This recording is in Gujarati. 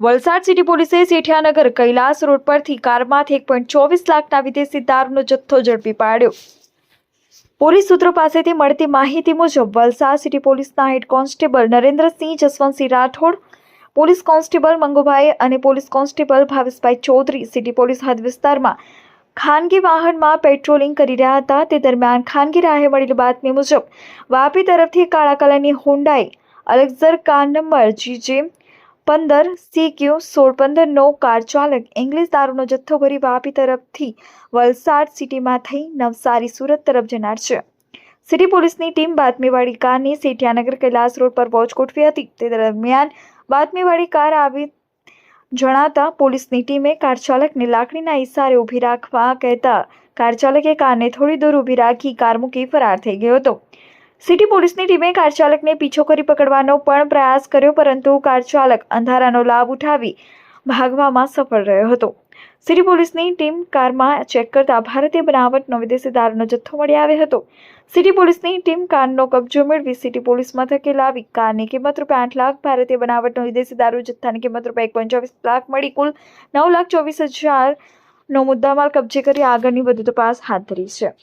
વલસાડ સિટી પોલીસે સેઠિયાનગર કૈલાસ રોડ પરથી કારમાંથી એક પોઈન્ટ ચોવીસ લાખના વિદેશી દારૂનો જથ્થો ઝડપી પાડ્યો. પોલીસ સૂત્રો પાસેથી મળતી માહિતી મુજબ વલસાડ સિટી પોલીસના head constable Narendrasinh Jaswantsinh Rathod, police constable Mangubhai અને police constable Bhaveshbhai Chaudhari city police હદ વિસ્તારમાં ખાનગી વાહનમાં પેટ્રોલિંગ કરી રહ્યા હતા. તે દરમિયાન ખાનગી રાહે મળેલી બાતમી મુજબ વાપી તરફથી કાળા કલરની Hyundai Alcazar car number GJ પંદર સી ક્યુ સોળ પંદરનો કાર ચાલક ઇંગ્લિશ દારૂનો જથ્થો ભરી વાપી તરફથી વલસાડ સિટીમાં થઈ નવસારી સુરત તરફ જનાર છે. સિટી પોલીસની ટીમ બાતમીવાળી કારની સેઠિયાનગર કૈલાસ રોડ પર વોચ ગોઠવી હતી. તે દરમિયાન બાતમીવાળી કાર આવી જણાતા પોલીસની ટીમે કાર ચાલકને લાકડીના ઇશારે ઊભી રાખવા કહેતા કાર ચાલકે કારને થોડી દૂર ઊભી રાખી કાર મૂકી ફરાર થઈ ગયો હતો. સિટી પોલીસની ટીમે કાર ચાલકને પીછો કરી પકડવાનો પણ પ્રયાસ કર્યો, પરંતુ કાર ચાલક અંધારાનો લાભ ઉઠાવી ભાગવામાં સફળ રહ્યો હતો. સિટી પોલીસની ટીમ કારમાં ચેક કરતા ભારતીય બનાવટનો વિદેશી દારૂનો જથ્થો મળી આવ્યો હતો. સિટી પોલીસની ટીમ કારનો કબજો મેળવી સિટી પોલીસ મથકે લાવી કારની કિંમત રૂપિયા આઠ લાખ, ભારતીય બનાવટનો વિદેશી દારૂ જથ્થાની કિંમત રૂપિયા એક પોઈન્ટ લાખ મળી કુલ નવ લાખ ચોવીસ હજારનો મુદ્દામાલ કબજે કરી આગળની વધુ તપાસ હાથ ધરી છે.